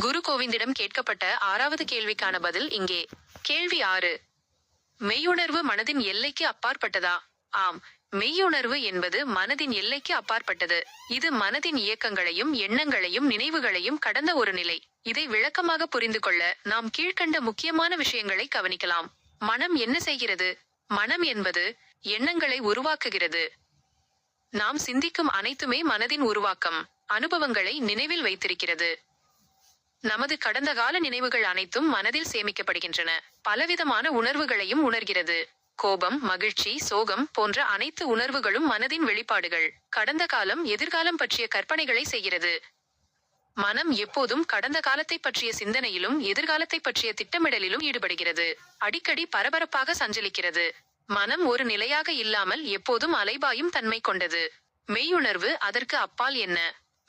குரு கோவிந்திடம் கேட்கப்பட்ட ஆறாவது கேள்விக்கான பதில் இங்கே. கேள்வி ஆறு. மெய்யுணர்வு மனதின் எல்லைக்கு அப்பாற்பட்டதா? ஆம். மெய்யுணர்வு என்பது மனதின் எல்லைக்கு அப்பாற்பட்டது. இது மனதின் இயக்கங்களையும் எண்ணங்களையும் நினைவுகளையும் கடந்த ஒரு நிலை. இதை விளக்கமாக புரிந்து கொள்ள நாம் கீழ்க்கண்ட முக்கியமான விஷயங்களை கவனிக்கலாம். மனம் என்ன செய்கிறது? மனம் என்பது எண்ணங்களை உருவாக்குகிறது. நாம் சிந்திக்கும் அனைத்துமே மனதின் உருவாக்கம். அனுபவங்களை நினைவில் வைத்திருக்கிறது. நமது கடந்த கால நினைவுகள் அனைத்தும் மனதில் சேமிக்கப்படுகின்றன. பலவிதமான உணர்வுகளையும் உணர்கிறது. கோபம் மகிழ்ச்சி சோகம் போன்ற அனைத்து உணர்வுகளும் மனதின் வெளிப்பாடுகள். கடந்த காலம் எதிர்காலம் பற்றிய கற்பனைகளை செய்கிறது. மனம் எப்போதும் கடந்த காலத்தை பற்றிய சிந்தனையிலும் எதிர்காலத்தை பற்றிய திட்டமிடலிலும் ஈடுபடுகிறது. அடிக்கடி பரபரப்பாக சஞ்சலிக்கிறது. மனம் ஒரு நிலையாக இல்லாமல் எப்போதும் அலைபாயும் தன்மை கொண்டது. மெய்யுணர்வு அதற்கு அப்பால் என்ன?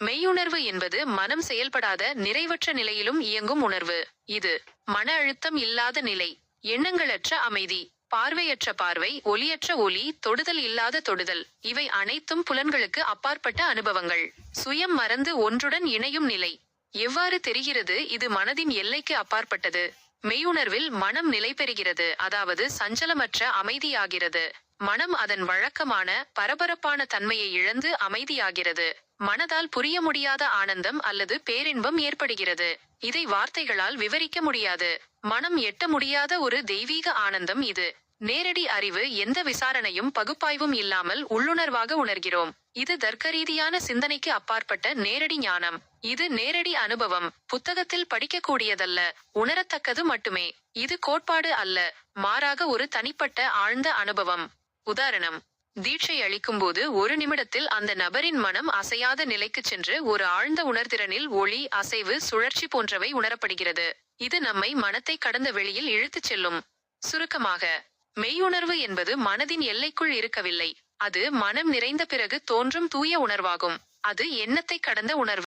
மெய்யுணர்வு என்பது மனம் செயல்படாத நிறைவற்ற நிலையிலும் இயங்கும் உணர்வு. இது மன அழுத்தம் இல்லாத நிலை எண்ணங்களற்ற அமைதி பார்வையற்ற பார்வை ஒலியற்ற ஒலி தொடுதல் இல்லாத தொடுதல். இவை அனைத்தும் புலன்களுக்கு அப்பாற்பட்ட அனுபவங்கள். சுயம் மறந்து ஒன்றுடன் இணையும் நிலை. எவ்வாறு தெரிகிறது இது மனதின் எல்லைக்கு அப்பாற்பட்டது? மெய்யுணர்வில் மனம் நிலை பெறுகிறது அதாவது சஞ்சலமற்ற அமைதியாகிறது. மனம் அதன் வழக்கமான பரபரப்பான தன்மையை இழந்து அமைதியாகிறது. மனதால் புரிய முடியாத ஆனந்தம் அல்லது பேரின்பம் ஏற்படுகிறது. இதை வார்த்தைகளால் விவரிக்க முடியாது. மனம் எட்ட முடியாத ஒரு தெய்வீக ஆனந்தம் இது. நேரடி அறிவு எந்த விசாரணையும் பகுப்பாய்வும் இல்லாமல் உள்ளுணர்வாக உணர்கிறோம். இது தர்க்கரீதியான சிந்தனைக்கு அப்பாற்பட்ட நேரடி ஞானம். இது நேரடி அனுபவம். புத்தகத்தில் படிக்கக்கூடியதல்ல. உணரத்தக்கது மட்டுமே. இது கோட்பாடு அல்ல. மாறாக ஒரு தனிப்பட்ட ஆழ்ந்த அனுபவம். உதாரணம். தீட்சை அளிக்கும்போது ஒரு நிமிடத்தில் அந்த நபரின் மனம் அசையாத நிலைக்கு சென்று ஒரு ஆழ்ந்த உணர்திறனில் ஒளி அசைவு சுழற்சி போன்றவை உணரப்படுகிறது. இது நம்மை மனத்தை கடந்த வெளியில் இழுத்துச் செல்லும். சுருக்கமாக மெய்யுணர்வு என்பது மனதின் எல்லைக்குள் இருக்கவில்லை. அது மனம் நிறைந்த பிறகு தோன்றும் தூய உணர்வாகும். அது எண்ணத்தை கடந்த உணர்வு.